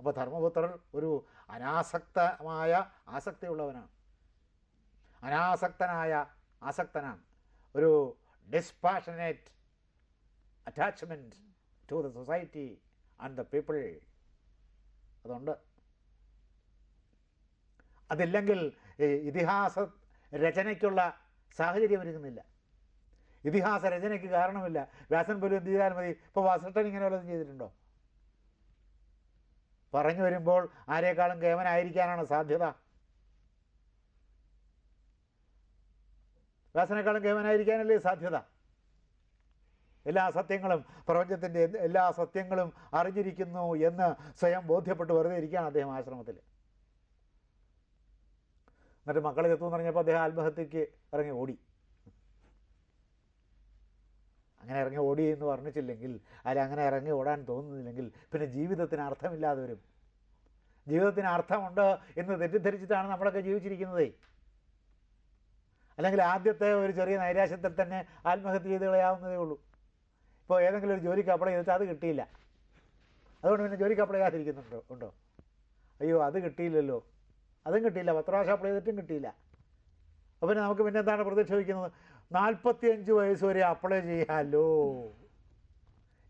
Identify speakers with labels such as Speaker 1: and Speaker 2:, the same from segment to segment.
Speaker 1: അപ്പോൾ ധർമ്മപുത്രൻ ഒരു അനാസക്തമായ ആസക്തിയുള്ളവനാണ്. അനാസക്തനായ ആസക്തനാണ്. ഒരു dispassionate attachment to the society and the people അതുണ്ട്. അതില്ലെങ്കിൽ ഇതിഹാസ രചനയ്ക്കുള്ള സാഹചര്യം ഒരുങ്ങുന്നില്ല. ഇതിഹാസ രചനയ്ക്ക് കാരണമില്ല. വ്യാസൻ പോലും എന്ത് ചെയ്താൽ മതി. ഇപ്പോൾ വാസട്ടൻ ഇങ്ങനെ വല്ലതും ചെയ്തിട്ടുണ്ടോ? പറഞ്ഞു വരുമ്പോൾ ആരെക്കാളും കേമനായിരിക്കാനാണ് സാധ്യത. വ്യാസനേക്കാളും കേമനായിരിക്കാനല്ലേ സാധ്യത. എല്ലാ സത്യങ്ങളും പ്രപഞ്ചത്തിന്റെ എല്ലാ സത്യങ്ങളും അറിഞ്ഞിരിക്കുന്നു എന്ന് സ്വയം ബോധ്യപ്പെട്ട് വെറുതെ ഇരിക്കുകയാണ് അദ്ദേഹം ആശ്രമത്തിൽ. എന്നിട്ട് മക്കളെ എത്തുമെന്ന് പറഞ്ഞപ്പോൾ അദ്ദേഹം ആത്മഹത്യക്ക് ഇറങ്ങി ഓടി. അങ്ങനെ ഇറങ്ങി ഓടി എന്ന് പറഞ്ഞിട്ടില്ലെങ്കിൽ അല്ല അങ്ങനെ ഇറങ്ങി ഓടാൻ തോന്നുന്നില്ലെങ്കിൽ പിന്നെ ജീവിതത്തിന് അർത്ഥമില്ലാതെ വരും ജീവിതത്തിന് അർത്ഥമുണ്ട് എന്ന് തെറ്റിദ്ധരിച്ചിട്ടാണ് നമ്മളൊക്കെ ജീവിച്ചിരിക്കുന്നത്. അല്ലെങ്കിൽ ആദ്യത്തെ ഒരു ചെറിയ നൈരാശ്യത്തിൽ തന്നെ ആത്മഹത്യ ചെയ്ത് കളയാവുന്നതേ ഉള്ളൂ. ഇപ്പോൾ ഏതെങ്കിലും ഒരു ജോലിക്ക് അപ്ലൈ ചെയ്തിട്ട് അത് കിട്ടിയില്ല. അതുകൊണ്ട് പിന്നെ ജോലിക്ക് അപ്ലൈ ചെയ്യാതിരിക്കുന്നുണ്ടോ ഉണ്ടോ? അയ്യോ അത് കിട്ടിയില്ലല്ലോ. അതും കിട്ടിയില്ല. പത്ത് പ്രാവശ്യം അപ്ലൈ ചെയ്തിട്ടും കിട്ടിയില്ല. അപ്പോൾ പിന്നെ നമുക്ക് പിന്നെ എന്താണ് പ്രതീക്ഷ വയ്ക്കുന്നത് നാൽപ്പത്തിയഞ്ച് വയസ്സ് വരെ അപ്ലൈ ചെയ്യാമല്ലോ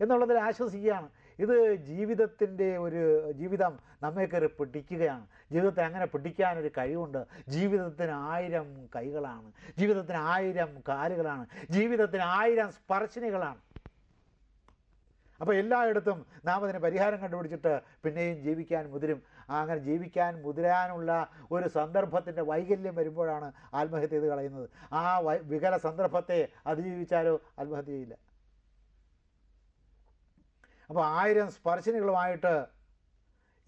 Speaker 1: എന്നുള്ളതിൽ ആശ്വസിക്കുകയാണ്. ഇത് ജീവിതത്തിന്റെ ഒരു ജീവിതം നമ്മെ കയറി പിടിക്കുകയാണ്. ജീവിതത്തെ അങ്ങനെ പിടിക്കാനൊരു കഴിവുണ്ട്. ജീവിതത്തിന് ആയിരം കൈകളാണ്. ജീവിതത്തിന് ആയിരം കാലുകളാണ്. ജീവിതത്തിന് ആയിരം സ്പർശിനികളാണ്. അപ്പോൾ എല്ലായിടത്തും നാം അതിന് പരിഹാരം കണ്ടുപിടിച്ചിട്ട് പിന്നെയും ജീവിക്കാൻ മുതിരും. അങ്ങനെ ജീവിക്കാൻ മുതിരാനുള്ള ഒരു സന്ദർഭത്തിന്റെ വൈകല്യം വരുമ്പോഴാണ് ആത്മഹത്യ ചെയ്ത് കളയുന്നത്. ആ വികല സന്ദർഭത്തെ അതിജീവിച്ചാലോ ആത്മഹത്യ ചെയ്യില്ല. അപ്പോൾ ആയിരം സ്പർശനികളുമായിട്ട്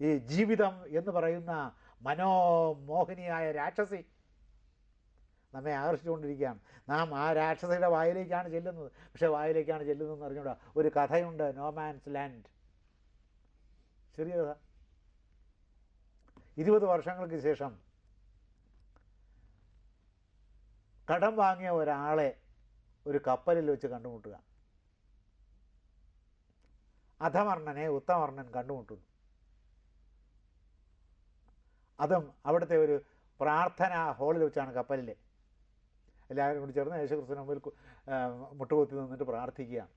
Speaker 1: ഈ ജീവിതം എന്ന് പറയുന്ന മനോമോഹിനിയായ രാക്ഷസി നമ്മെ ആകർഷിച്ചുകൊണ്ടിരിക്കുകയാണ്. നാം ആ രാക്ഷസയുടെ വായിലേക്കാണ് ചെല്ലുന്നത്. പക്ഷേ വായിലേക്കാണ് ചെല്ലുന്നതെന്ന് അറിഞ്ഞൂടാ ഒരു കഥയുണ്ട് നോമാൻസ് ലാൻഡ് ചെറിയ കഥ. ഇരുപത് വർഷങ്ങൾക്ക് ശേഷം കടം വാങ്ങിയ ഒരാളെ ഒരു കപ്പലിൽ വെച്ച് കണ്ടുമുട്ടുക. അധമർണനെ ഉത്തമർണൻ കണ്ടുമുട്ടുന്നു. അതും അവിടുത്തെ ഒരു പ്രാർത്ഥന ഹോളിൽ വെച്ചാണ് കപ്പലിൽ എല്ലാവരും കൂടി ചേർന്ന് യേശുക്രിസ്തുവിന് മുമ്പിൽ മുട്ടുകുത്തി നിന്നിട്ട് പ്രാർത്ഥിക്കുകയാണ്.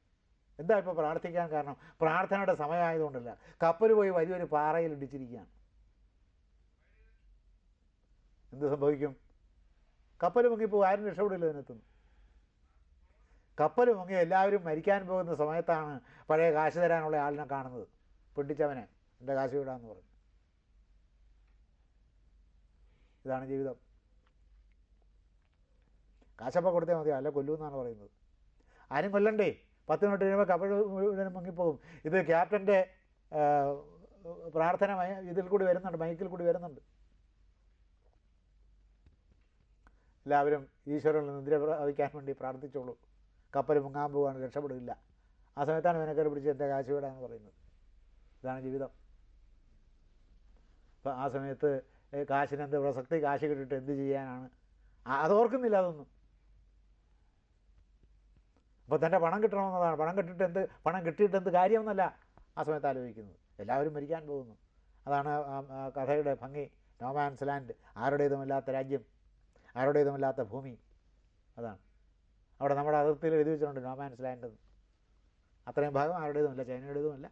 Speaker 1: എന്താ ഇപ്പോൾ പ്രാർത്ഥിക്കാൻ കാരണം? പ്രാർത്ഥനയുടെ സമയമായതുകൊണ്ടല്ല. കപ്പൽ പോയി വലിയൊരു പാറയിൽ ഇടിച്ചിരിക്കുകയാണ്. എന്ത് സംഭവിക്കും? കപ്പൽ മുങ്ങിപ്പോൾ ആരും രക്ഷപ്പെടില്ല ഇതിനകത്തുനിന്ന്. കപ്പൽ മുങ്ങി എല്ലാവരും മരിക്കാൻ പോകുന്ന സമയത്താണ് പഴയ കാശ് തരാനുള്ള ആളിനെ കാണുന്നത്. പിടിച്ചവനെ. എന്റെ കാശ് വിടാന്ന് പറഞ്ഞു. ഇതാണ് ജീവിതം. കാശപ്പ കൊടുത്താൽ മതി. അല്ല എന്നാണ് പറയുന്നത്. ആരും കൊല്ലണ്ടേ? പത്ത് മിനിറ്റ് കഴിയുമ്പോൾ കപ്പൽ മുഴുവനും മുങ്ങിപ്പോകും. ഇത് ക്യാപ്റ്റന്റെ പ്രാർത്ഥന ഇതിൽ കൂടി വരുന്നുണ്ട്. മൈക്കിൽ കൂടി വരുന്നുണ്ട്. എല്ലാവരും ഈശ്വരനിൽ നിദ്ര പ്രാപിക്കാൻ വേണ്ടി പ്രാർത്ഥിച്ചോളൂ. കപ്പൽ മുങ്ങാൻ പോവുകയാണ് രക്ഷപ്പെടില്ല. ആ സമയത്താണ് വിനക്കറി പിടിച്ച് എന്റെ കാശ് വിടാന്ന് പറയുന്നത്. ഇതാണ് ജീവിതം. അപ്പോൾ ആ സമയത്ത് കാശിന് എന്ത് പ്രസക്തി? കാശ് കിട്ടിയിട്ട് എന്ത് ചെയ്യാനാണ്? അതോർക്കുന്നില്ല അതൊന്നും. അപ്പോൾ തന്റെ പണം കിട്ടണമെന്നതാണ്. പണം കിട്ടിയിട്ട് എന്ത് പണം കിട്ടിയിട്ട് എന്ത് കാര്യമെന്നല്ല ആ സമയത്ത് ആലോചിക്കുന്നത്. എല്ലാവരും മരിക്കാൻ പോകുന്നു. അതാണ് കഥയുടെ ഭംഗി. നോമാൻസ് ലാൻഡ് ആരുടേതുമല്ലാത്ത രാജ്യം. ആരുടേതുമില്ലാത്ത ഭൂമി. അതാണ്. അവിടെ നമ്മുടെ അതിർത്തിയിൽ എഴുതി വെച്ചിട്ടുണ്ട് നോമാൻസ് ലാൻഡ് എന്ന് അത്രയും ഭാഗം ആരുടേതുമില്ല ചൈനയുടേതുമല്ല.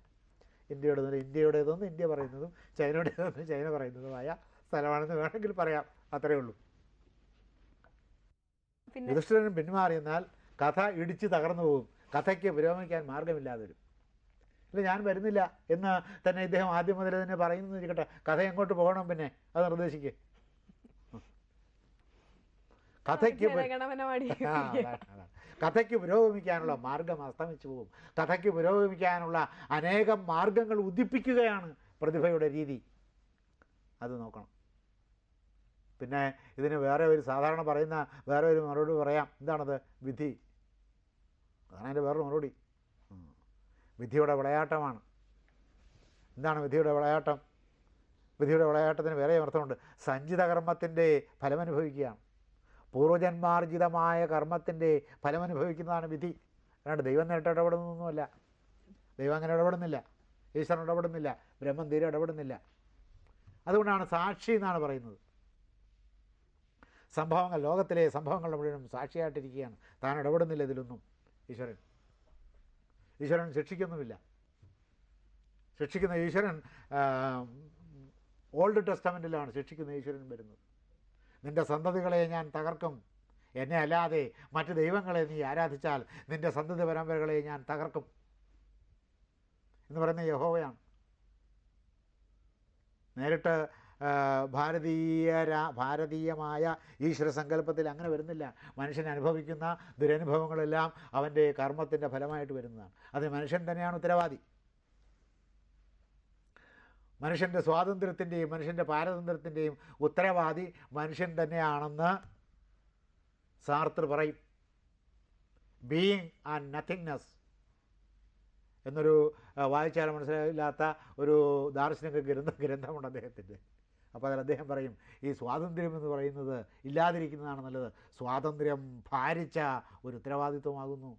Speaker 1: ഇന്ത്യയുടേതുമില്ല ഇന്ത്യയുടേതെന്ന് ഇന്ത്യ പറയുന്നതും ചൈനയുടേതെന്ന് ചൈന പറയുന്നതുമായ സ്ഥലമാണെന്ന് വേണമെങ്കിൽ പറയാം. അത്രയേ ഉള്ളൂ.
Speaker 2: പിന്നെ
Speaker 1: യുധിഷ്ഠിരൻ പിന്മാറിയെന്നാൽ കഥ ഇടിച്ച് തകർന്നു പോകും. കഥയ്ക്ക് പുരോഗമിക്കാൻ മാർഗമില്ലാതെ വരും ഇല്ല ഞാൻ വരുന്നില്ല എന്ന് തന്നെ ഇദ്ദേഹം ആദ്യം മുതലേ തന്നെ പറയുന്നു ഇരിക്കട്ടെ കഥ എങ്ങോട്ട് പോകണം പിന്നെ? അത് നിർദ്ദേശിക്ക്. കഥയ്ക്ക്. കഥയ്ക്ക് പുരോഗമിക്കാനുള്ള മാർഗം അസ്തമിച്ചു പോകും. കഥയ്ക്ക് പുരോഗമിക്കാനുള്ള അനേകം മാർഗങ്ങൾ ഉദിപ്പിക്കുകയാണ് പ്രതിഭയുടെ രീതി. അത് നോക്കണം. പിന്നെ ഇതിന് വേറെ ഒരു സാധാരണ പറയുന്ന വേറെ ഒരു മറുപടി പറയാം. എന്താണത്? വിധി. അതാണ് അതിന്റെ വേറൊരു മറുപടി. വിധിയുടെ വിളയാട്ടമാണ്. എന്താണ് വിധിയുടെ വിളയാട്ടം? വിധിയുടെ വിളയാട്ടത്തിന് വേറെ അർത്ഥമുണ്ട്. സഞ്ചിത കർമ്മത്തിന്റെ ഫലമനുഭവിക്കുകയാണ്. പൂർവജന്മാർജിതമായ കർമ്മത്തിന്റെ ഫലമനുഭവിക്കുന്നതാണ് വിധി. അല്ലാണ്ട് ദൈവം നേരിട്ട് ഇടപെടുന്നൊന്നുമല്ല ദൈവം അങ്ങനെ ഇടപെടുന്നില്ല. ഈശ്വരൻ ഇടപെടുന്നില്ല. ബ്രഹ്മം തീരെ ഇടപെടുന്നില്ല. അതുകൊണ്ടാണ് സാക്ഷി എന്നാണ് പറയുന്നത്. സംഭവങ്ങൾ ലോകത്തിലെ സംഭവങ്ങൾ മുഴുവനും സാക്ഷിയായിട്ടിരിക്കുകയാണ്. താൻ ഇടപെടുന്നില്ല ഇതിലൊന്നും ഈശ്വരൻ. ഈശ്വരൻ ശിക്ഷിക്കുന്നുമില്ല. ശിക്ഷിക്കുന്ന ഈശ്വരൻ ഓൾഡ് ടെസ്റ്റമെന്റിലാണ് ശിക്ഷിക്കുന്ന ഈശ്വരൻ വരുന്നത്. നിന്റെ സന്തതികളെ ഞാൻ തകർക്കും. എന്നെ അല്ലാതെ മറ്റ് ദൈവങ്ങളെ നീ ആരാധിച്ചാൽ നിന്റെ സന്തതി പരമ്പരകളെ ഞാൻ തകർക്കും. എന്ന് പറയുന്ന യഹോവയാണ്. നേരിട്ട് ഭാരതീയ ഭാരതീയമായ ഈശ്വര സങ്കല്പത്തിൽ അങ്ങനെ വരുന്നില്ല. മനുഷ്യൻ അനുഭവിക്കുന്ന ദുരനുഭവങ്ങളെല്ലാം അവന്റെ കർമ്മത്തിന്റെ ഫലമായിട്ട് വരുന്നതാണ്. അത് മനുഷ്യൻ തന്നെയാണ് ഉത്തരവാദി. മനുഷ്യന്റെ സ്വാതന്ത്ര്യത്തിന്റെയും മനുഷ്യന്റെ പാരതന്ത്ര്യത്തിന്റെയും ഉത്തരവാദി മനുഷ്യൻ തന്നെയാണെന്ന് സാർത്തർ പറയും. ബീയിങ് ആൻഡ് നത്തിങ്നെസ് എന്നൊരു വായിച്ചാൽ മനസ്സിലായില്ലാത്ത ഒരു ദാർശനിക ഗ്രന്ഥ ഗ്രന്ഥമുണ്ട് അദ്ദേഹത്തിന്റെ അപ്പോൾ അതിൽ അദ്ദേഹം പറയും ഈ സ്വാതന്ത്ര്യം എന്ന് പറയുന്നത് ഇല്ലാതിരിക്കുന്നതാണ് നല്ലത്. സ്വാതന്ത്ര്യം ഭാരിച്ച ഒരു ഉത്തരവാദിത്വമാകുന്നു.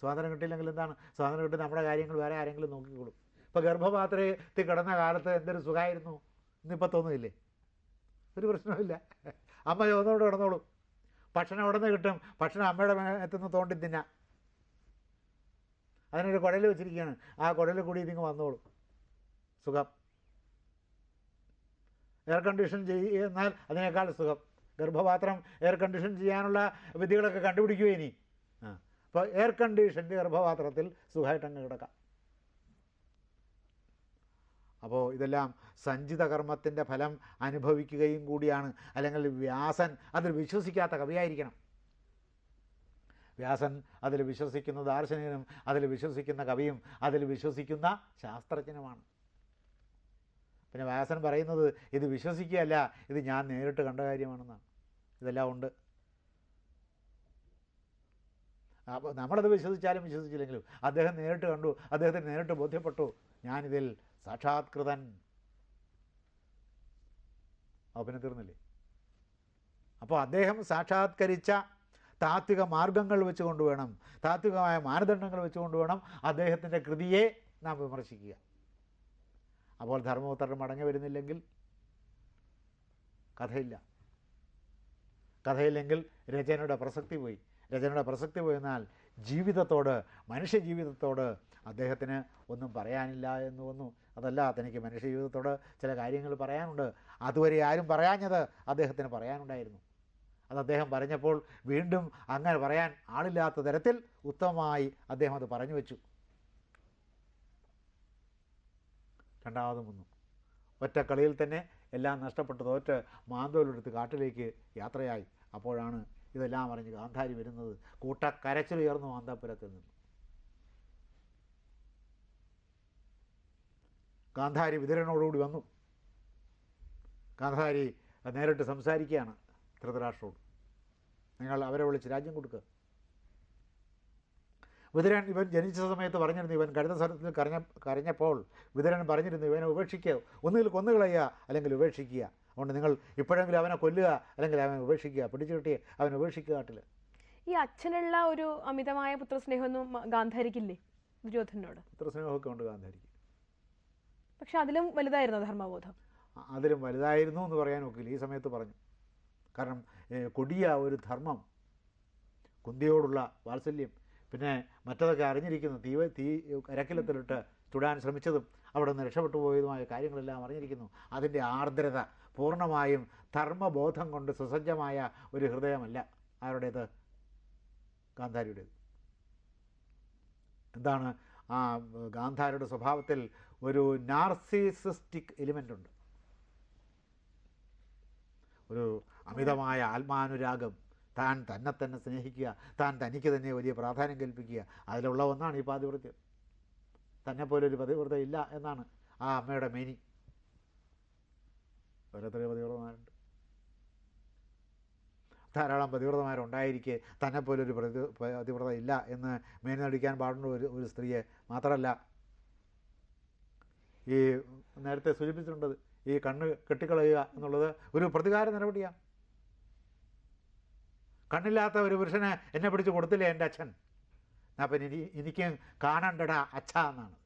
Speaker 1: സ്വാതന്ത്ര്യം കിട്ടിയില്ലെങ്കിൽ എന്താണ്? സ്വാതന്ത്ര്യം കിട്ടി നമ്മുടെ കാര്യങ്ങൾ വേറെ ആരെങ്കിലും നോക്കിക്കോളും. ഇപ്പോൾ ഗർഭപാത്രത്തിൽ കിടന്ന കാലത്ത് എന്തൊരു സുഖമായിരുന്നു ഇന്നിപ്പോൾ തോന്നുന്നില്ലേ? ഒരു പ്രശ്നമില്ല അമ്മ ചോന്നോട് കിടന്നോളും. ഭക്ഷണം അവിടെ നിന്ന് കിട്ടും? ഭക്ഷണം അമ്മയുടെ മേത്തുനിന്ന് തോണ്ടി തിന്നാം. അതിനൊരു കുഴൽ വെച്ചിരിക്കുകയാണ്. ആ കുഴലിൽ കൂടി ഇതിങ്ങ് വന്നോളൂ. സുഖം. എയർ കണ്ടീഷൻ ചെയ്യുന്നാൽ അതിനേക്കാൾ സുഖം. ഗർഭപാത്രം എയർ കണ്ടീഷൻ ചെയ്യാനുള്ള വിധികളൊക്കെ കണ്ടുപിടിക്കുമോ ഇനി? ആ. അപ്പോൾ എയർ കണ്ടീഷന്റെ ഗർഭപാത്രത്തിൽ സുഖമായിട്ട് അങ്ങ് കിടക്കാം. അപ്പോൾ ഇതെല്ലാം സഞ്ചിത കർമ്മത്തിന്റെ ഫലം അനുഭവിക്കുകയും കൂടിയാണ്. അല്ലെങ്കിൽ വ്യാസൻ അതിൽ വിശ്വസിക്കാത്ത കവിയായിരിക്കണം. വ്യാസൻ അതിൽ വിശ്വസിക്കുന്ന ദാർശനികനും അതിൽ വിശ്വസിക്കുന്ന കവിയും അതിൽ വിശ്വസിക്കുന്ന ശാസ്ത്രജ്ഞനുമാണ്. പിന്നെ വ്യാസൻ പറയുന്നത് ഇത് വിശ്വസിക്കുകയല്ല ഇത് ഞാൻ നേരിട്ട് കണ്ട കാര്യമാണെന്നാണ്. ഇതെല്ലാം ഉണ്ട്. അപ്പോൾ നമ്മളത് വിശ്വസിച്ചാലും വിശ്വസിച്ചില്ലെങ്കിലും അദ്ദേഹം നേരിട്ട് കണ്ടു അദ്ദേഹത്തിന് നേരിട്ട് ബോധ്യപ്പെട്ടു ഞാനിതിൽ സാക്ഷാത്കൃതൻ. അപ്പോൾ പിന്നെ തീർന്നില്ലേ? അപ്പോൾ അദ്ദേഹം സാക്ഷാത്കരിച്ച താത്വിക മാർഗങ്ങൾ വെച്ചുകൊണ്ട് വേണം താത്വികമായ മാനദണ്ഡങ്ങൾ വെച്ചുകൊണ്ട് വേണം അദ്ദേഹത്തിന്റെ കൃതിയെ നാം വിമർശിക്കുക. അപ്പോൾ ധർമ്മപുത്രൻ മടങ്ങി വരുന്നില്ലെങ്കിൽ കഥയില്ല. കഥയില്ലെങ്കിൽ രചനയുടെ പ്രസക്തി പോയി. രചനയുടെ പ്രസക്തി പോയെന്നാൽ ജീവിതത്തോട് മനുഷ്യ ജീവിതത്തോട് അദ്ദേഹത്തിന് ഒന്നും പറയാനില്ല എന്ന് വന്നു. അതല്ല തനിക്ക് മനുഷ്യ ജീവിതത്തോട് ചില കാര്യങ്ങൾ പറയാനുണ്ട്. അതുവരെ ആരും പറയാഞ്ഞത് അദ്ദേഹത്തിന് പറയാനുണ്ടായിരുന്നു. അത് അദ്ദേഹം പറഞ്ഞപ്പോൾ വീണ്ടും അങ്ങനെ പറയാൻ ആളില്ലാത്ത തരത്തിൽ ഉത്തമമായി അദ്ദേഹം അത് പറഞ്ഞു വെച്ചു. രണ്ടാമതും ഒന്നും ഒറ്റ കളിയിൽ തന്നെ എല്ലാം നഷ്ടപ്പെട്ട് തോറ്റ് മാന്തോലെടുത്ത് കാട്ടിലേക്ക് യാത്രയായി. അപ്പോഴാണ് ഇതെല്ലാം അറിഞ്ഞ് ഗാന്ധാരി വരുന്നത്. കൂട്ടക്കരച്ചിലുയർന്നു മാന്താപുരത്തിൽ നിന്ന്. ഗാന്ധാരി വിതരണോടുകൂടി വന്നു. ഗാന്ധാരി നേരിട്ട് സംസാരിക്കുകയാണ് ധൃതരാഷ്ട്രോട്. നിങ്ങൾ അവരെ വിളിച്ച് രാജ്യം കൊടുക്കുക വിതരൻ ഇവൻ ജനിച്ച സമയത്ത് പറഞ്ഞിരുന്നു ഇവൻ കരുത സ്ഥലത്തിൽ കരഞ്ഞ കരഞ്ഞപ്പോൾ വിതരൻ പറഞ്ഞിരുന്നു ഇവനെ ഉപേക്ഷിക്കുക ഒന്നുകിൽ കൊന്നുകളയുക അല്ലെങ്കിൽ ഉപേക്ഷിക്കുക. അതുകൊണ്ട് നിങ്ങൾ ഇപ്പോഴെങ്കിലും അവനെ കൊല്ലുക അല്ലെങ്കിൽ അവനെ ഉപേക്ഷിക്കുക. പിടിച്ചു കിട്ടി അവനെ ഉപേക്ഷിക്കുക കാട്ടിൽ.
Speaker 2: ഈ അച്ഛനുള്ള ഒരു അമിതമായ പുത്രസ്നേഹമൊന്നും ഗാന്ധാരിക്കില്ലേ? ദുര്യോധനോട്
Speaker 1: പുത്രസ്നേഹമൊക്കെ ഉണ്ട് ഗാന്ധാരിക്ക്.
Speaker 2: പക്ഷെ അതിലും വലുതായിരുന്നു ധർമ്മബോധം.
Speaker 1: അതിലും വലുതായിരുന്നു എന്ന് പറയാൻ ഒക്കില്ല. ഈ സമയത്ത് പറഞ്ഞു. കാരണം കൊടിയ ഒരു ധർമ്മം കുന്തിയോടുള്ള വാത്സല്യം പിന്നെ മറ്റതൊക്കെ അറിഞ്ഞിരിക്കുന്നു. തീ തീ കരക്കിലത്തിലിട്ട് ചുടാൻ ശ്രമിച്ചതും അവിടെ നിന്ന് രക്ഷപ്പെട്ടു പോയതുമായ കാര്യങ്ങളെല്ലാം അറിഞ്ഞിരിക്കുന്നു. അതിന്റെ ആർദ്രത പൂർണമായും ധർമ്മബോധം കൊണ്ട് സുസജ്ജമായ ഒരു ഹൃദയമല്ല ആരുടേത്? ഗാന്ധാരിയുടേത്. എന്താണ് ആ ഗാന്ധാരിയുടെ സ്വഭാവത്തിൽ ഒരു നാർസിസിസ്റ്റിക് എലിമെന്റ് ഉണ്ട്. ഒരു അമിതമായ ആത്മാനുരാഗം. താൻ തന്നെ തന്നെ സ്നേഹിക്കുക താൻ തനിക്ക് തന്നെ വലിയ പ്രാധാന്യം കൽപ്പിക്കുക അതിലുള്ള ഒന്നാണ് ഈ പാതിവൃത്യം. തന്നെ പോലൊരു പതിവ്രത ഇല്ല എന്നാണ് ആ അമ്മയുടെ മേനി. ഓരോരുത്തരെ പതിവ്രതമാരുണ്ട് ധാരാളം പതിവ്രതമാരുണ്ടായിരിക്കെ തന്നെ പോലൊരു ഒരു പ്രതി പതിവ്രത ഇല്ല എന്ന് മേനി നടിക്കാൻ പാടുന്ന ഒരു ഒരു സ്ത്രീയെ മാത്രമല്ല ഈ നേരത്തെ സൂചിപ്പിച്ചിട്ടുണ്ട് ഈ കണ്ണ് കെട്ടിക്കളയുക എന്നുള്ളത് ഒരു പ്രതികാര നടപടിയാണ്. കണ്ണില്ലാത്ത ഒരു പുരുഷന് എന്നെ പിടിച്ച് കൊടുത്തില്ലേ എന്റെ അച്ഛൻ? അപ്പം ഇനി എനിക്ക് കാണണ്ടടാ അച്ഛ എന്നാണ്.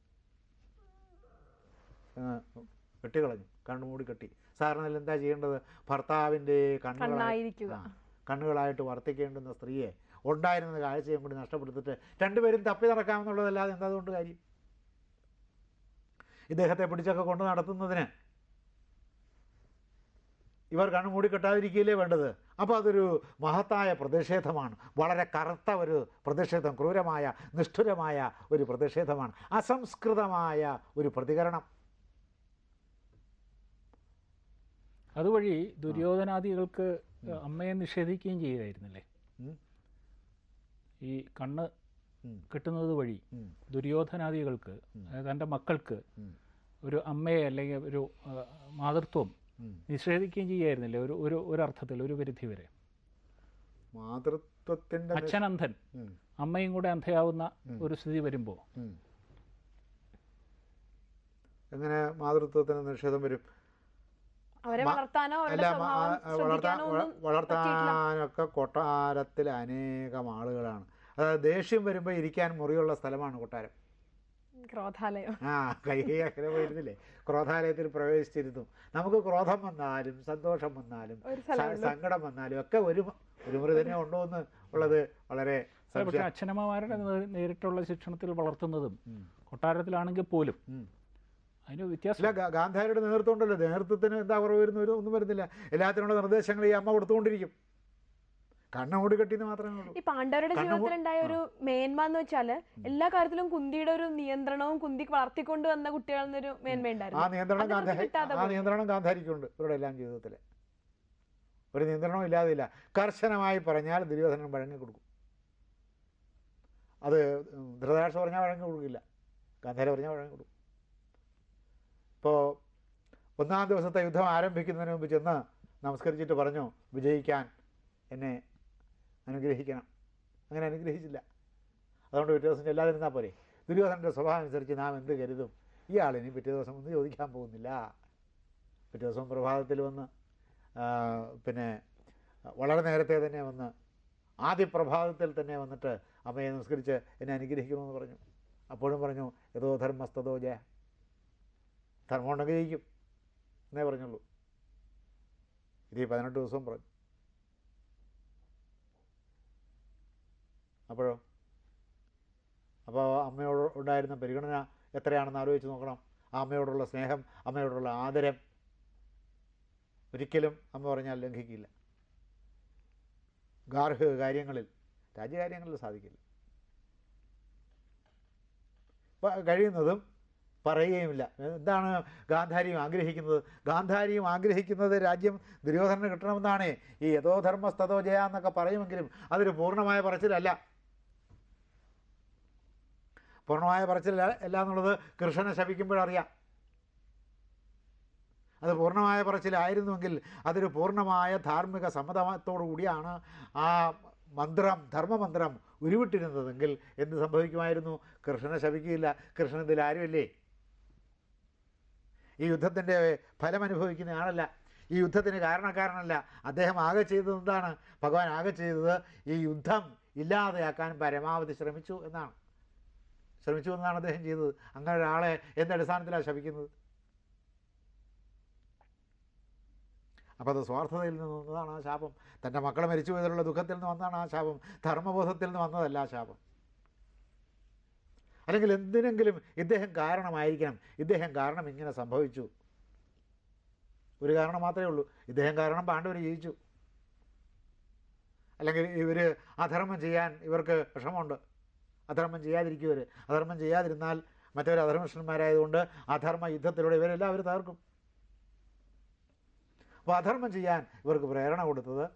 Speaker 1: കെട്ടിക്കളഞ്ഞു കണ്ണു മൂടി കെട്ടി. സാറിന് എന്താ ചെയ്യേണ്ടത്?
Speaker 2: ഭർത്താവിന്റെ
Speaker 1: കണ്ണുകളായിരിക്കുക കണ്ണുകളായിട്ട് വർത്തിക്കേണ്ടുന്ന സ്ത്രീയെ ഉണ്ടായിരുന്ന കാഴ്ചയും കൂടി നഷ്ടപ്പെടുത്തിട്ട് രണ്ടുപേരും തപ്പി നടക്കാമെന്നുള്ളതല്ലാതെ എന്താ അതുകൊണ്ട് കാര്യം? ഇദ്ദേഹത്തെ പിടിച്ചൊക്കെ കൊണ്ട് നടത്തുന്നതിന്. ഇവർ കണ്ണുമൂടി കെട്ടാതിരിക്കുകയല്ലേ വേണ്ടത്? അപ്പോൾ അതൊരു മഹത്തായ പ്രതിഷേധമാണ്. വളരെ കറുത്ത ഒരു പ്രതിഷേധം ക്രൂരമായ നിഷ്ഠുരമായ ഒരു പ്രതിഷേധമാണ്. അസംസ്കൃതമായ ഒരു പ്രതികരണം.
Speaker 3: അതുവഴി ദുര്യോധനാദികൾക്ക് അമ്മയെ നിഷേധിക്കുകയും ചെയ്യുമായിരുന്നില്ലേ ഈ കണ്ണ്. കിട്ടുന്നത് വഴി ദുര്യോധനാദികൾക്ക് തന്റെ തന്റെ മക്കൾക്ക് ഒരു അമ്മയെ അല്ലെങ്കിൽ ഒരു മാതൃത്വം. നിഷേധിക്കുകയും ചെയ്യായിരുന്നില്ലേ? ഒരു ഒരു ഒരർത്ഥത്തിൽ ഒരു പരിധി വരെ.
Speaker 1: മാതൃത്വത്തിന്റെ അച്ഛനന്ദൻ
Speaker 3: അച്ഛൻ അന്ധൻ അമ്മയും കൂടെ അന്ധയാവുന്ന ഒരു സ്ഥിതി വരുമ്പോൾ
Speaker 1: എങ്ങനെ മാതൃത്വത്തിന് നിഷേധം വരും? വളർത്താനൊക്കെ കൊട്ടാരത്തിൽ അനേകം ആളുകളാണ്. അതായത് ദേഷ്യം വരുമ്പോൾ ഇരിക്കാൻ മുറിയുള്ള സ്ഥലമാണ് കൊട്ടാരം.
Speaker 2: ക്രോധാലയം.
Speaker 1: ആ കൈ അങ്ങനെ പോയിരുന്നില്ലേ? ക്രോധാലയത്തിൽ പ്രവേശിച്ചിരുന്നു. നമുക്ക് ക്രോധം വന്നാലും സന്തോഷം വന്നാലും സങ്കടം വന്നാലും ഒക്കെ ഒരു ഒരു മുറി തന്നെ ഉണ്ടോ എന്ന് ഉള്ളത് വളരെ
Speaker 3: പക്ഷേ അച്ഛനമ്മമാരുടെ നേരിട്ടുള്ള ശിക്ഷണത്തിൽ വളർത്തുന്നതും കൊട്ടാരത്തിലാണെങ്കിൽ പോലും. അതിന്
Speaker 1: വ്യത്യാസമില്ല ഗാന്ധാരിയുടെ നേതൃത്വം ഉണ്ടല്ലോ. നേതൃത്വത്തിന് എന്താ കുറവ് വരുന്ന ഒന്നും വരുന്നില്ല. എല്ലാത്തിനുള്ള നിർദ്ദേശങ്ങൾ ഈ അമ്മ കൊടുത്തുകൊണ്ടിരിക്കും. കണ്ണ മൂടി കെട്ടിന്ന് മാത്രമേ ഉള്ളൂ.
Speaker 2: ഈ പാണ്ഡവരുടെ ഉണ്ടായ ഒരു മേന്മ എന്ന് വെച്ചാൽ എല്ലാ കാര്യത്തിലും കുന്തിയുടെ ഒരു നിയന്ത്രണവും കുന്തി വളർത്തിക്കൊണ്ട് വന്ന കുട്ടികളിൽ നിന്നൊരു ഉണ്ടായിരുന്നു.
Speaker 1: ആ നിയന്ത്രണം ഗാന്ധാരി ആ. നിയന്ത്രണം ഗാന്ധാരിക്കുണ്ട് ഇവരുടെ എല്ലാം ജീവിതത്തിൽ ഒരു നിയന്ത്രണവും ഇല്ലാതില്ല കർശനമായി പറഞ്ഞാൽ ദുര്യോധനൻ വഴങ്ങി കൊടുക്കും. അത് ധൃതരാഷ്ട്രം പറഞ്ഞാൽ വഴങ്ങി കൊടുക്കില്ല. ഗാന്ധാരി പറഞ്ഞാൽ വഴങ്ങി കൊടുക്കും. ഇപ്പോൾ ഒന്നാം ദിവസത്തെ യുദ്ധം ആരംഭിക്കുന്നതിന് മുമ്പ് ചെന്ന് നമസ്കരിച്ചിട്ട് പറഞ്ഞു വിജയിക്കാൻ എന്നെ അനുഗ്രഹിക്കണം. അങ്ങനെ അനുഗ്രഹിച്ചില്ല. അതുകൊണ്ട് പിറ്റേ ദിവസം ചെല്ലാതിരുന്നാൽ പോരെ. ദുര്യോധനന്റെ സ്വഭാവം അനുസരിച്ച് നാം എന്ത് കരുതും? ഇയാളിനി പിറ്റേ ദിവസം ഒന്നും ചോദിക്കാൻ പോകുന്നില്ല. പിറ്റേ ദിവസം പ്രഭാതത്തിൽ വന്ന് പിന്നെ വളരെ നേരത്തെ തന്നെ വന്ന് ആദ്യ പ്രഭാതത്തിൽ തന്നെ വന്നിട്ട് അമ്മയെ നമസ്കരിച്ച് എന്നെ അനുഗ്രഹിക്കണമെന്ന് പറഞ്ഞു. അപ്പോഴും പറഞ്ഞു യഥോ ധർമ്മസ്തോ ജയ. ധർമ്മം ഉണ്ടെങ്കിൽ ജയിക്കും. എന്നേ പറഞ്ഞുള്ളൂ. ഇത് ഈ പതിനെട്ട് ദിവസവും പറഞ്ഞു. അപ്പോഴോ? അപ്പോൾ അമ്മയോട് ഉണ്ടായിരുന്ന പരിഗണന എത്രയാണെന്ന് ആലോചിച്ച് നോക്കണം. ആ അമ്മയോടുള്ള സ്നേഹം അമ്മയോടുള്ള ആദരം ഒരിക്കലും അമ്മ പറഞ്ഞാൽ ലംഘിക്കില്ല. ഗാർഹിക കാര്യങ്ങളിൽ രാജ്യകാര്യങ്ങളിൽ സാധിക്കില്ല. കഴിയുന്നതും പറയുകയുമില്ല. എന്താണ് ഗാന്ധാരിയും ആഗ്രഹിക്കുന്നത്? ഗാന്ധാരിയും ആഗ്രഹിക്കുന്നത് രാജ്യം ദുര്യോധനം കിട്ടണമെന്നാണ്. ഈ യഥോധർമ്മസ്ഥതോ ജയ എന്നൊക്കെ പറയുമെങ്കിലും അതൊരു പൂർണമായ പറച്ചിലല്ല. പൂർണമായ പറച്ചിലല്ല അല്ല എന്നുള്ളത് കൃഷ്ണനെ ശപിക്കുമ്പോഴറിയാം. അത് പൂർണമായ പറച്ചിലായിരുന്നുവെങ്കിൽ അതൊരു പൂർണമായ ധാർമ്മിക സമ്മതത്തോടു കൂടിയാണ് ആ മന്ത്രം ധർമ്മമന്ത്രം ഉരുവിട്ടിരുന്നതെങ്കിൽ എന്ത് സംഭവിക്കുമായിരുന്നു? കൃഷ്ണനെ ശപിക്കുകയില്ല. കൃഷ്ണൻ ഇതിൽ ആരുമല്ലേ? ഈ യുദ്ധത്തിന്റെ ഫലം അനുഭവിക്കുന്ന ആളല്ല ഈ യുദ്ധത്തിന് കാരണക്കാരനല്ല. അദ്ദേഹം ആകെ ചെയ്തത് എന്താണ്? ഭഗവാൻ ആകെ ചെയ്തത് ഈ യുദ്ധം ഇല്ലാതെയാക്കാൻ പരമാവധി ശ്രമിച്ചു എന്നാണ്. ശ്രമിച്ചു എന്നാണ് അദ്ദേഹം ചെയ്തത്. അങ്ങനെ ഒരാളെ എന്തടിസ്ഥാനത്തിലാണ് ശപിക്കുന്നത്? അപ്പോൾ അത് സ്വാർത്ഥതയിൽ നിന്ന് വന്നതാണ് ആ ശാപം. തന്റെ മക്കളെ മരിച്ചു പോയതിലുള്ള ദുഃഖത്തിൽ നിന്ന് വന്നതാണ് ആ ശാപം. ധർമ്മബോധത്തിൽ നിന്ന് വന്നതല്ല ആ ശാപം. അല്ലെങ്കിൽ എന്തിനെങ്കിലും ഇദ്ദേഹം കാരണമായിരിക്കണം. ഇദ്ദേഹം കാരണം ഇങ്ങനെ സംഭവിച്ചു. ഒരു കാരണം മാത്രമേ ഉള്ളൂ. ഇദ്ദേഹം കാരണം പാണ്ഡവർ ജയിച്ചു. അല്ലെങ്കിൽ ഇവർ അധർമ്മം ചെയ്യാൻ ഇവർക്ക് വിഷമമുണ്ട്. അധർമ്മം ചെയ്യാതിരിക്കുവർ അധർമ്മം ചെയ്യാതിരുന്നാൽ മറ്റവർ അധർമ്മഷ്ണന്മാരായതുകൊണ്ട് അധർമ്മ യുദ്ധത്തിലൂടെ ഇവരെല്ലാം അവർ തകർക്കും. അപ്പോൾ അധർമ്മം ചെയ്യാൻ ഇവർക്ക് പ്രേരണ കൊടുത്തത്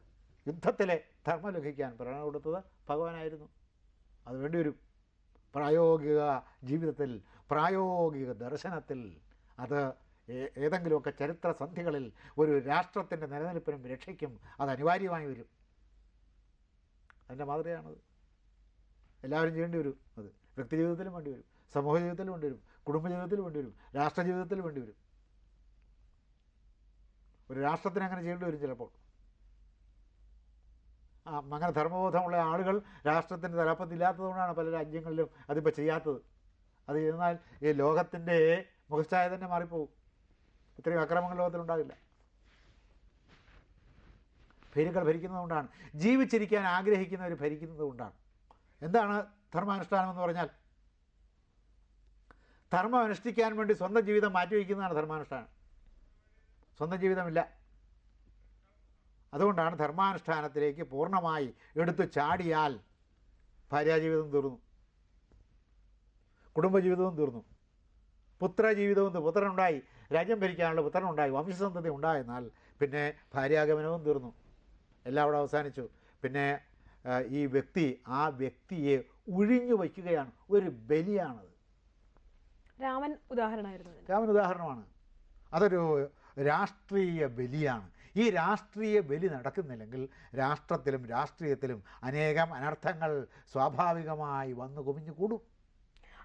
Speaker 1: യുദ്ധത്തിലെ ധർമ്മം ലംഘിക്കാൻ പ്രേരണ കൊടുത്തത് ഭഗവാനായിരുന്നു. അത് വരും. പ്രായോഗിക ജീവിതത്തിൽ പ്രായോഗിക ദർശനത്തിൽ അത് ഏതെങ്കിലുമൊക്കെ ചരിത്ര സന്ധികളിൽ ഒരു രാഷ്ട്രത്തിന്റെ നിലനിൽപ്പിനും രക്ഷയ്ക്കും അത് അനിവാര്യമായി വരും. അതിന്റെ മാതൃകയാണത്. എല്ലാവരും ചെയ്യേണ്ടി വരും അത്. വ്യക്തി ജീവിതത്തിലും വേണ്ടി വരും. സമൂഹ ജീവിതത്തിലും വേണ്ടി വരും. കുടുംബജീവിതത്തിലും വേണ്ടി വരും. രാഷ്ട്ര ജീവിതത്തിലും വേണ്ടി വരും. ഒരു രാഷ്ട്രത്തിന് അങ്ങനെ ചെയ്യേണ്ടി വരും ചിലപ്പോൾ. അങ്ങനെ ധർമ്മബോധമുള്ള ആളുകൾ രാഷ്ട്രത്തിന്റെ തലപ്പത്തില്ലാത്തതുകൊണ്ടാണ് പല രാജ്യങ്ങളിലും അതിപ്പോൾ ചെയ്യാത്തത്. അത് എന്നാൽ ഈ ലോകത്തിന്റെ മുഖച്ഛായ തന്നെ മാറിപ്പോകും ഇത്രയും അക്രമങ്ങൾ ലോകത്തിലുണ്ടാകില്ല ഭീരുക്കൾ ഭരിക്കുന്നതുകൊണ്ടാണ്. ജീവിച്ചിരിക്കാൻ ആഗ്രഹിക്കുന്നവർ ഭരിക്കുന്നത് കൊണ്ടാണ് എന്താണ് ധർമാനുഷ്ഠാനം എന്ന് പറഞ്ഞാൽ? ധർമ്മം അനുഷ്ഠിക്കാൻ വേണ്ടി സ്വന്തം ജീവിതം മാറ്റിവെക്കുന്നതാണ് ധർമാനുഷ്ഠാനം. സ്വന്തം ജീവിതമില്ല. അതുകൊണ്ടാണ് ധർമാനുഷ്ഠാനത്തിലേക്ക് പൂർണമായി എടുത്തു ചാടിയാൽ ഭാര്യാജീവിതം തീർന്നു. കുടുംബജീവിതവും തീർന്നു. പുത്രജീവിതവും. പുത്രനുണ്ടായി. രാജ്യം ഭരിക്കാനുള്ള പുത്രനുണ്ടായി. വംശസന്തതി ഉണ്ടായെന്നാൽ പിന്നെ ഭാര്യാഗമനവും തീർന്നു. എല്ലാം അവിടെ അവസാനിച്ചു. പിന്നെ ഈ വ്യക്തി ആ വ്യക്തിയെ ഒഴിഞ്ഞു വയ്ക്കുകയാണ്. ഒരു ബലിയാണത്.
Speaker 2: രാമൻ ഉദാഹരണമായിരുന്നു
Speaker 1: രാമൻ ഉദാഹരണമാണ്. അതൊരു രാഷ്ട്രീയ ബലിയാണ്. ഈ രാഷ്ട്രീയ ബലി നടക്കുന്നില്ലെങ്കിൽ രാഷ്ട്രത്തിലും രാഷ്ട്രീയത്തിലും അനേകം അനർത്ഥങ്ങൾ സ്വാഭാവികമായി വന്നു കുമിഞ്ഞു കൂടും.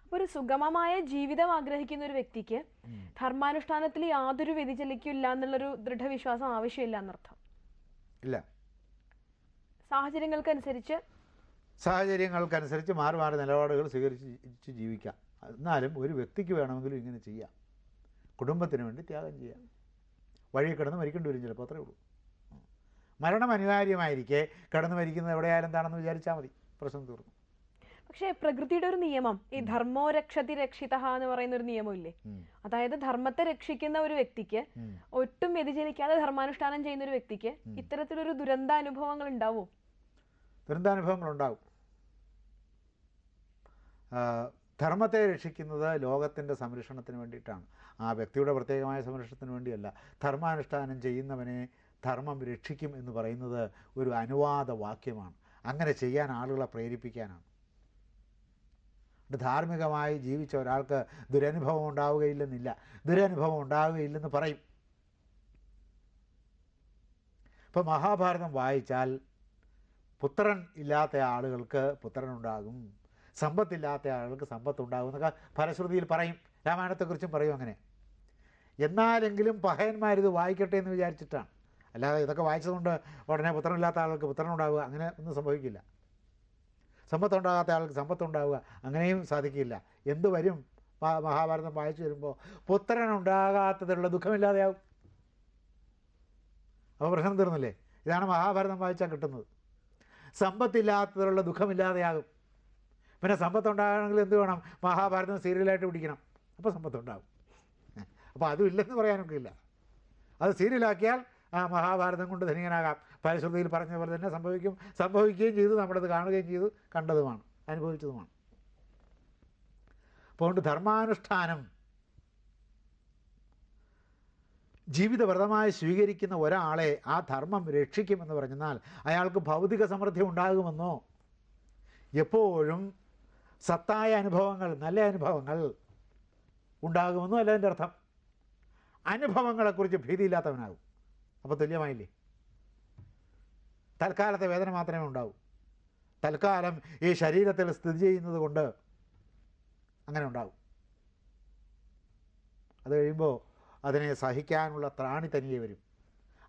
Speaker 2: അപ്പോൾ ഒരു സുഗമമായ ജീവിതം ആഗ്രഹിക്കുന്ന ഒരു വ്യക്തിക്ക് ധർമാനുഷ്ഠാനത്തിൽ യാതൊരു വ്യതിചലിക്കും ഇല്ല എന്നുള്ളൊരു ദൃഢവിശ്വാസം ആവശ്യമില്ല എന്നർത്ഥം.
Speaker 1: ഇല്ല.
Speaker 2: സാഹചര്യങ്ങൾക്കനുസരിച്ച്
Speaker 1: സാഹചര്യങ്ങൾക്കനുസരിച്ച് മാറി മാറി നിലപാടുകൾ സ്വീകരിച്ച് ജീവിക്കാം. എന്നാലും ഒരു വ്യക്തിക്ക് വേണമെങ്കിലും ഇങ്ങനെ ചെയ്യാം. കുടുംബത്തിന് വേണ്ടി ത്യാഗം ചെയ്യാം. വഴി കിടന്ന് മരിക്കേണ്ടി വരും ചിലപ്പോൾ അത്രേ ഉള്ളൂ. മരണം അനിവാര്യമായിരിക്കെ കിടന്ന് മരിക്കുന്നത് എവിടെയായാലും എന്താണെന്ന് വിചാരിച്ചാൽ മതി. പ്രശ്നം തീർന്നു.
Speaker 2: പക്ഷേ പ്രകൃതിയുടെ ഒരു നിയമം ഈ ധർമ്മോ രക്ഷതി രക്ഷിത എന്ന് പറയുന്ന ഒരു നിയമമില്ലേ? അതായത് ധർമ്മത്തെ രക്ഷിക്കുന്ന ഒരു വ്യക്തിക്ക് ഒട്ടും വ്യതിചലിക്കാതെ ധർമാനുഷ്ഠാനം ചെയ്യുന്ന ഒരു വ്യക്തിക്ക് ഇത്തരത്തിലൊരു ദുരന്താനുഭവങ്ങൾ ഉണ്ടാവും?
Speaker 1: ദുരന്താനുഭവങ്ങൾ ഉണ്ടാവും ധർമ്മത്തെ രക്ഷിക്കുന്നത് ലോകത്തിന്റെ സംരക്ഷണത്തിന് വേണ്ടിയിട്ടാണ്. ആ വ്യക്തിയുടെ പ്രത്യേകമായ സംരക്ഷണത്തിന് വേണ്ടിയല്ല. ധർമാനുഷ്ഠാനം ചെയ്യുന്നവനെ ധർമ്മം രക്ഷിക്കും എന്ന് പറയുന്നത് ഒരു അനുവാദ വാക്യമാണ് അങ്ങനെ ചെയ്യാൻ ആളുകളെ പ്രേരിപ്പിക്കാനാണ്. ധാർമ്മികമായി ജീവിച്ച ഒരാൾക്ക് ദുരനുഭവം ഉണ്ടാവുകയില്ലെന്നില്ല. ദുരനുഭവം ഉണ്ടാവുകയില്ലെന്ന് പറയും. ഇപ്പോൾ മഹാഭാരതം വായിച്ചാൽ പുത്രൻ ഇല്ലാത്ത ആളുകൾക്ക് പുത്രനുണ്ടാകും. സമ്പത്തില്ലാത്ത ആളുകൾക്ക് സമ്പത്തുണ്ടാകും എന്നൊക്കെ ഫലശ്രുതിയിൽ പറയും. രാമായണത്തെക്കുറിച്ചും പറയും അങ്ങനെ. എന്നാലെങ്കിലും പഹയന്മാരിത് വായിക്കട്ടെ എന്ന് വിചാരിച്ചിട്ടാണ്. അല്ലാതെ ഇതൊക്കെ വായിച്ചതുകൊണ്ട് ഉടനെ പുത്രനില്ലാത്ത ആൾക്ക് പുത്രനുണ്ടാവുക അങ്ങനെ ഒന്നും സംഭവിക്കില്ല. സമ്പത്തുണ്ടാകാത്ത ആൾക്ക് സമ്പത്തുണ്ടാവുക. അങ്ങനെയും സാധിക്കില്ല. എന്ത് വരും? മഹാഭാരതം വായിച്ചു വരുമ്പോൾ പുത്രനുണ്ടാകാത്തതിലുള്ള ദുഃഖമില്ലാതെയാവും. അപ്പോൾ പ്രശ്നം തീർന്നില്ലേ? ഇതാണ് മഹാഭാരതം വായിച്ചാൽ കിട്ടുന്നത്. സമ്പത്തില്ലാത്തതിലുള്ള ദുഃഖമില്ലാതെയാകും. പിന്നെ സമ്പത്തുണ്ടാകണമെങ്കിൽ എന്ത് വേണം? മഹാഭാരതം സീരിയലായിട്ട് പിടിക്കണം. അപ്പോൾ സമ്പത്തുണ്ടാകും. അപ്പോൾ അതും ഇല്ലെന്ന് പറയാനൊക്കെ ഇല്ല. അത് സീരിയലാക്കിയാൽ ആ മഹാഭാരതം കൊണ്ട് ധനികനാകാം. ഫലശ്രുതിയിൽ പറഞ്ഞ പോലെ തന്നെ സംഭവിക്കും സംഭവിക്കുകയും ചെയ്തു നമ്മളത് കാണുകയും ചെയ്തു കണ്ടതുമാണ് അനുഭവിച്ചതുമാണ്. അതുകൊണ്ട് ധർമാനുഷ്ഠാനം ജീവിതവ്രതമായി സ്വീകരിക്കുന്ന ഒരാളെ ആ ധർമ്മം രക്ഷിക്കുമെന്ന് പറഞ്ഞാൽ അയാൾക്ക് ഭൗതിക സമൃദ്ധി ഉണ്ടാകുമെന്നോ? എപ്പോഴും സത്തായ അനുഭവങ്ങൾ നല്ല അനുഭവങ്ങൾ ഉണ്ടാകുമെന്നോ അല്ല എന്റെ അർത്ഥം? അനുഭവങ്ങളെക്കുറിച്ച് ഭീതിയില്ലാത്തവനാകും. അപ്പോൾ തുല്യമായില്ലേ തൽക്കാലത്തെ വേദന മാത്രമേ ഉണ്ടാവൂ. തൽക്കാലം ഈ ശരീരത്തിൽ സ്ഥിതി ചെയ്യുന്നത് കൊണ്ട് അങ്ങനെ ഉണ്ടാവും. അത് കഴിയുമ്പോൾ അതിനെ സഹിക്കാനുള്ള ത്രാണി തനിയെ വരും.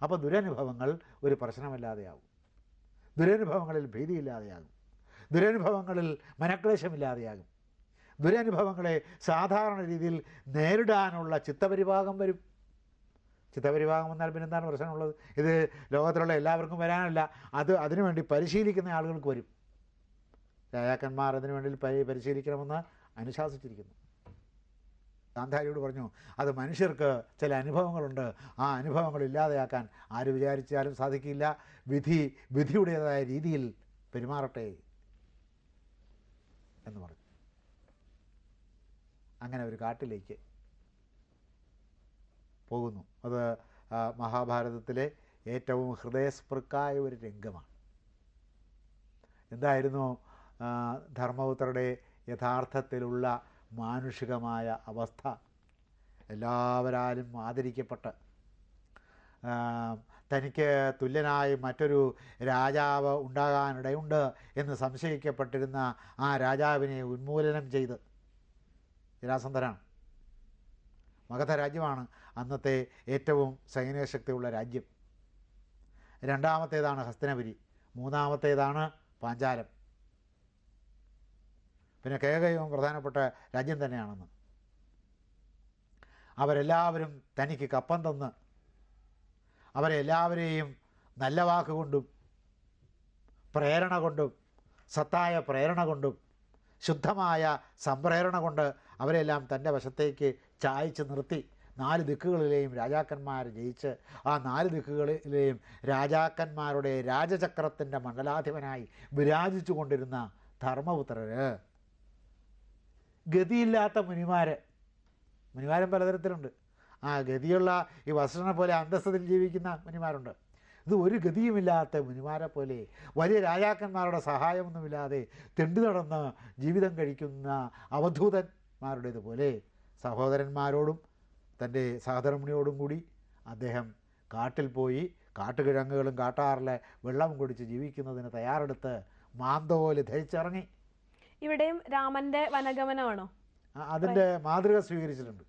Speaker 1: അപ്പോൾ ദുരനുഭവങ്ങൾ ഒരു പ്രശ്നമല്ലാതെയാവും. ദുരനുഭവങ്ങളിൽ ഭീതിയില്ലാതെയാകും. ദുരനുഭവങ്ങളിൽ മനക്ലേശമില്ലാതെയാകും. ദുരനുഭവങ്ങളെ സാധാരണ രീതിയിൽ നേരിടാനുള്ള ചിത്തപരിഭാഗം വരും. ചിത്തപരിഭാഗം വന്നാൽ പിന്നെ എന്താണ് പ്രശ്നമുള്ളത്? ഇത് ലോകത്തിലുള്ള എല്ലാവർക്കും വരാനല്ല. അത് അതിനുവേണ്ടി പരിശീലിക്കുന്ന ആളുകൾക്ക് വരും. രാജാക്കന്മാർ അതിനു വേണ്ടി പരി- പരിശീലിക്കണമെന്ന് അനുശാസിച്ചിരിക്കുന്നു. ഗാന്ധാരിയോട് പറഞ്ഞു അത് മനുഷ്യർക്ക് ചില അനുഭവങ്ങളുണ്ട്. ആ അനുഭവങ്ങൾ ഇല്ലാതെയാക്കാൻ ആര് വിചാരിച്ചാലും സാധിക്കില്ല. വിധി വിധിയുടേതായ രീതിയിൽ പെരുമാറട്ടെ എന്ന് പറഞ്ഞു. അങ്ങനെ ഒരു കാട്ടിലേക്ക് പോകുന്നു. അത് മഹാഭാരതത്തിലെ ഏറ്റവും ഹൃദയസ്പൃക്കായ ഒരു രംഗമാണ്. എന്തായിരുന്നു ധർമ്മപുത്രയുടെ യഥാർത്ഥത്തിലുള്ള മാനുഷികമായ അവസ്ഥ? എല്ലാവരാലും ആദരിക്കപ്പെട്ട് തനിക്ക് തുല്യനായി മറ്റൊരു രാജാവ് ഉണ്ടാകാനിടയുണ്ട് എന്ന് സംശയിക്കപ്പെട്ടിരുന്ന ആ രാജാവിനെ ഉന്മൂലനം ചെയ്ത് ജരാസന്ധനാണ് മഗധ രാജ്യമാണ് അന്നത്തെ ഏറ്റവും സൈന്യശക്തിയുള്ള രാജ്യം. രണ്ടാമത്തേതാണ് ഹസ്തനപുരി മൂന്നാമത്തേതാണ് പാഞ്ചാലം. പിന്നെ കേകയവും പ്രധാനപ്പെട്ട രാജ്യം തന്നെയാണെന്ന്. അവരെല്ലാവരും തനിക്ക് കപ്പം തന്ന് അവരെ എല്ലാവരെയും നല്ല വാക്കുകൊണ്ടും പ്രേരണ കൊണ്ടും സത്തായ പ്രേരണ കൊണ്ടും ശുദ്ധമായ സംപ്രേരണ കൊണ്ട് അവരെല്ലാം തന്റെ വശത്തേക്ക് ചായച്ച് നിർത്തി നാല് ദിക്കുകളിലെയും രാജാക്കന്മാർ ജയിച്ച് ആ നാല് ദിക്കുകളിലെയും രാജാക്കന്മാരുടെ രാജചക്രത്തിന്റെ മണ്ഡലാധിപനായി വിരാജിച്ചു കൊണ്ടിരുന്ന ധർമ്മപുത്രര്. ഗതിയില്ലാത്ത മുനിമാർ മുനിമാരും പലതരത്തിലുണ്ട്. ആ ഗതിയുള്ള ഈ വസ്ത്രനെ പോലെ അന്തസ്സത്തിൽ ജീവിക്കുന്ന മുനിമാരുണ്ട്. ഇത് ഒരു ഗതിയുമില്ലാത്ത മുനിമാരെ പോലെ വലിയ രാജാക്കന്മാരുടെ സഹായമൊന്നുമില്ലാതെ തെണ്ടു നടന്ന് ജീവിതം കഴിക്കുന്ന അവധൂതന്മാരുടേതുപോലെ സഹോദരന്മാരോടും തന്റെ സഹധർമ്മിണിയോടും കൂടി അദ്ദേഹം കാട്ടിൽ പോയി കാട്ടുകിഴങ്ങുകളും കാട്ടാറിലെ വെള്ളം കുടിച്ച് ജീവിക്കുന്നതിന് തയ്യാറെടുത്ത് മാന്തോൽ ധരിച്ചിറങ്ങി
Speaker 2: ഇവിടെയും രാമന്റെ വനഗമനമാണോ?
Speaker 1: അതിന്റെ മാതൃക സ്വീകരിച്ചിട്ടുണ്ട്.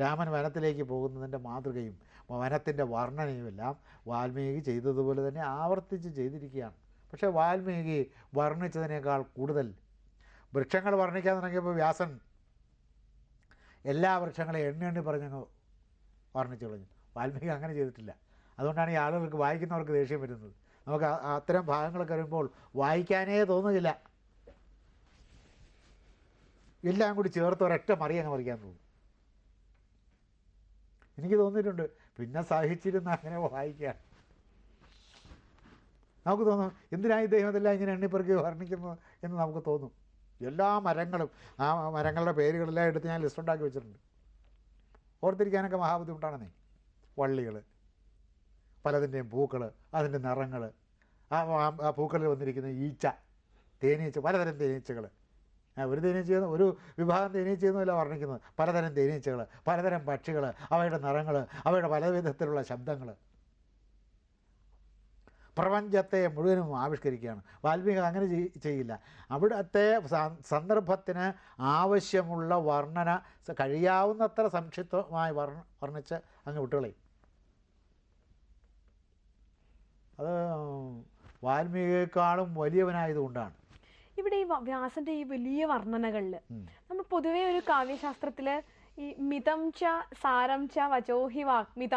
Speaker 1: രാമൻ വനത്തിലേക്ക് പോകുന്നതിന്റെ മാതൃകയും വനത്തിന്റെ വർണനയും എല്ലാം വാൽമീകി ചെയ്തതുപോലെ തന്നെ ആവർത്തിച്ച് ചെയ്തിരിക്കുകയാണ്. പക്ഷേ വാൽമീകി വർണിച്ചതിനേക്കാൾ കൂടുതൽ. വൃക്ഷങ്ങൾ വർണിക്കാൻ തുടങ്ങിയപ്പോൾ വ്യാസൻ എല്ലാ വൃക്ഷങ്ങളെയും എണ്ണി എണ്ണി പറഞ്ഞങ്ങ് വർണിച്ചു കളഞ്ഞു. വാൽമീകി അങ്ങനെ ചെയ്തിട്ടില്ല. അതുകൊണ്ടാണ് ഈ ആളുകൾക്ക് വായിക്കുന്നവർക്ക് ദേഷ്യം വരുന്നത്. നമുക്ക് അത്തരം ഭാഗങ്ങളൊക്കെ വരുമ്പോൾ വായിക്കാനേ തോന്നുന്നില്ല. എല്ലാം കൂടി ചേർത്ത് ഒരൊറ്റ മറി അങ്ങ് മറിക്കാൻ തോന്നും. എനിക്ക് തോന്നിയിട്ടുണ്ട് പിന്നെ സഹിച്ചിരുന്ന അങ്ങനെ വായിക്കാൻ നമുക്ക് തോന്നും എന്തിനാണ് ഇദ്ദേഹം ഇതെല്ലാം ഇങ്ങനെ എണ്ണിപ്പെറുക്കി വർണിക്കുന്നത് എന്ന് നമുക്ക് തോന്നും. എല്ലാ മരങ്ങളും ആ മരങ്ങളുടെ പേരുകളെല്ലാം എടുത്ത് ഞാൻ ലിസ്റ്റ് ഉണ്ടാക്കി വെച്ചിട്ടുണ്ട്. ഓർത്തിരിക്കാനൊക്കെ മഹാബുദ്ധിമുട്ടാണെന്നേ. വള്ളികൾ പലതിന്റെയും പൂക്കൾ അതിന്റെ നിറങ്ങൾ ആ പൂക്കളിൽ വന്നിരിക്കുന്ന ഈച്ച തേനീച്ച പലതരം തേനീച്ചകൾ ഒരു തേനീച്ച ഒരു വിഭാഗം തേനീച്ചയെന്നല്ല വർണിക്കുന്നത്. പലതരം തേനീച്ചകൾ പലതരം പക്ഷികൾ അവയുടെ നിറങ്ങൾ അവയുടെ പല വിധത്തിലുള്ള ശബ്ദങ്ങൾ പ്രപഞ്ചത്തെ മുഴുവനും ആവിഷ്കരിക്കുകയാണ്. വാൽമീകി അങ്ങനെ ചെയ്- ചെയ്യില്ല. അവിടുത്തെ സന്ദർഭത്തിന് ആവശ്യമുള്ള വർണന കഴിയാവുന്നത്ര സംക്ഷിപ്തമായി വർണ വർണിച്ച് അങ്ങ് വിട്ടുകളയും. അത് വാൽമീകിയേക്കാളും വലിയവനായതുകൊണ്ടാണ്.
Speaker 2: ഇവിടെ ഈ വ്യാസന്റെ ഈ വലിയ
Speaker 1: വർണനകളിൽ
Speaker 2: നമ്മൾ പൊതുവെ ഒരു കാവ്യശാസ്ത്രത്തിൽ ഈ മിതം ച സാരം ച വചോഹി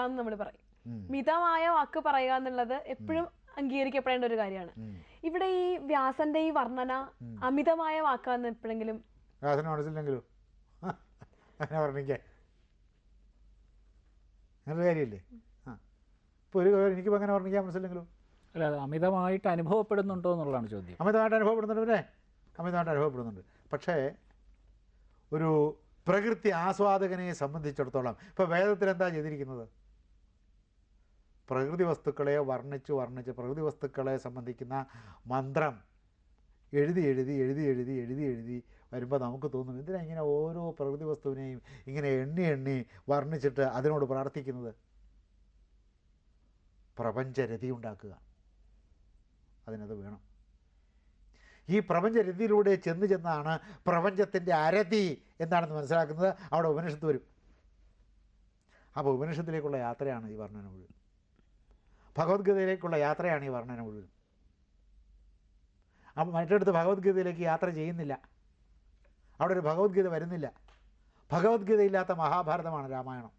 Speaker 2: എന്ന് നമ്മൾ പറയും. മിതമായ വാക്ക് പറയുക എന്നുള്ളത് എപ്പോഴും അംഗീകരിക്കപ്പെടേണ്ട ഒരു കാര്യമാണ്. ഇവിടെ ഈ വ്യാസന്റെ ഈ വർണന അമിതമായ വാക്കാന്ന് എപ്പോഴെങ്കിലും
Speaker 1: വ്യാസന് മനസ്സിലെങ്കിലും അങ്ങനെ വർണിക്കാൻ അങ്ങനെ കാര്യമില്ലേ? ആ. ഇപ്പോൾ ഒരു കാര്യം എനിക്കിപ്പോൾ അങ്ങനെ വർണിക്കാൻ മനസ്സിലെങ്കിലും
Speaker 3: അല്ല അത് അമിതമായിട്ട് അനുഭവപ്പെടുന്നുണ്ടോ എന്നുള്ളതാണ് ചോദ്യം.
Speaker 1: അമിതമായിട്ട് അനുഭവപ്പെടുന്നുണ്ട് പിന്നെ? അമിതമായിട്ട് അനുഭവപ്പെടുന്നുണ്ട്. പക്ഷേ ഒരു പ്രകൃതി ആസ്വാദകനെ സംബന്ധിച്ചിടത്തോളം ഇപ്പോൾ വേദത്തിൽ എന്താ ചെയ്തിരിക്കുന്നത്? പ്രകൃതി വസ്തുക്കളെ വർണിച്ച് വർണിച്ച് പ്രകൃതി വസ്തുക്കളെ സംബന്ധിക്കുന്ന മന്ത്രം എഴുതി എഴുതി എഴുതി എഴുതി എഴുതി എഴുതി വരുമ്പോൾ നമുക്ക് തോന്നും എന്തിനാ ഇങ്ങനെ ഓരോ പ്രകൃതി വസ്തുവിനെയും ഇങ്ങനെ എണ്ണി എണ്ണി വർണിച്ചിട്ട് അതിനോട് പ്രാർത്ഥിക്കുന്നത്? പ്രപഞ്ചരതി ഉണ്ടാക്കുക. അതിനത് വേണം. ഈ പ്രപഞ്ചരതിയിലൂടെ ചെന്ന് ചെന്നാണ് പ്രപഞ്ചത്തിന്റെ അരതി എന്താണെന്ന് മനസ്സിലാക്കുന്നത്? അവിടെ ഉപനിഷത്ത് വരും. അപ്പോൾ ഉപനിഷത്തിലേക്കുള്ള യാത്രയാണ് ഈ വർണന മുഴുവൻ ഭഗവത്ഗീതയിലേക്കുള്ള യാത്രയാണ് ഈ വർണന മുഴുവൻ. അപ്പം മറ്റടുത്ത് ഭഗവത്ഗീതയിലേക്ക് യാത്ര ചെയ്യുന്നില്ല. അവിടെ ഒരു ഭഗവത്ഗീത വരുന്നില്ല. ഭഗവത്ഗീത ഇല്ലാത്ത മഹാഭാരതമാണ് രാമായണം.